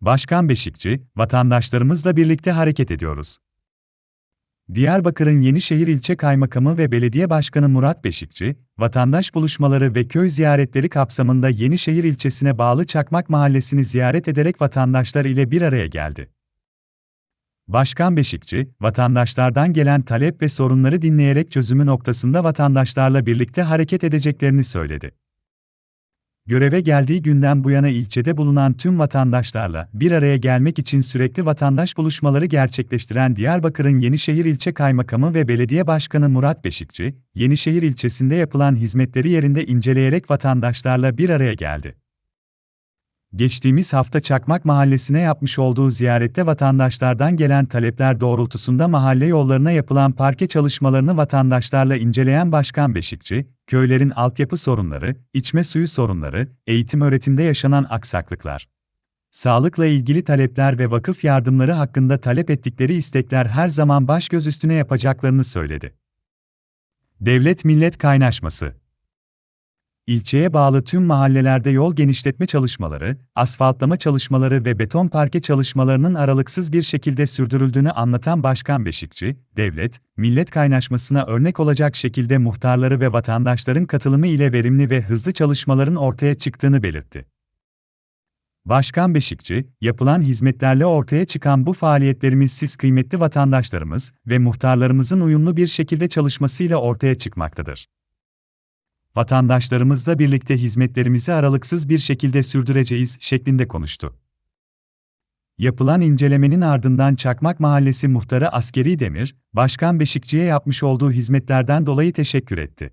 Başkan Beşikçi, vatandaşlarımızla birlikte hareket ediyoruz. Diyarbakır'ın Yenişehir İlçe Kaymakamı ve Belediye Başkanı Murat Beşikçi, vatandaş buluşmaları ve köy ziyaretleri kapsamında Yenişehir ilçesine bağlı Çakmak Mahallesi'ni ziyaret ederek vatandaşlar ile bir araya geldi. Başkan Beşikçi, vatandaşlardan gelen talep ve sorunları dinleyerek çözümü noktasında vatandaşlarla birlikte hareket edeceklerini söyledi. Göreve geldiği günden bu yana ilçede bulunan tüm vatandaşlarla bir araya gelmek için sürekli vatandaş buluşmaları gerçekleştiren Diyarbakır'ın Yenişehir İlçe Kaymakamı ve Belediye Başkanı Murat Beşikçi, Yenişehir ilçesinde yapılan hizmetleri yerinde inceleyerek vatandaşlarla bir araya geldi. Geçtiğimiz hafta Çakmak Mahallesi'ne yapmış olduğu ziyarette vatandaşlardan gelen talepler doğrultusunda mahalle yollarına yapılan parke çalışmalarını vatandaşlarla inceleyen Başkan Beşikçi, köylerin altyapı sorunları, içme suyu sorunları, eğitim öğretimde yaşanan aksaklıklar, sağlıkla ilgili talepler ve vakıf yardımları hakkında talep ettikleri istekler her zaman baş göz üstüne yapacaklarını söyledi. Devlet millet kaynaşması İlçeye bağlı tüm mahallelerde yol genişletme çalışmaları, asfaltlama çalışmaları ve beton parke çalışmalarının aralıksız bir şekilde sürdürüldüğünü anlatan Başkan Beşikçi, devlet, millet kaynaşmasına örnek olacak şekilde muhtarları ve vatandaşların katılımı ile verimli ve hızlı çalışmaların ortaya çıktığını belirtti. Başkan Beşikçi, yapılan hizmetlerle ortaya çıkan bu faaliyetlerimiz siz kıymetli vatandaşlarımız ve muhtarlarımızın uyumlu bir şekilde çalışmasıyla ortaya çıkmaktadır vatandaşlarımızla birlikte hizmetlerimizi aralıksız bir şekilde sürdüreceğiz şeklinde konuştu. Yapılan incelemenin ardından Çakmak Mahallesi Muhtarı Askeri Demir, Başkan Beşikçi'ye yapmış olduğu hizmetlerden dolayı teşekkür etti.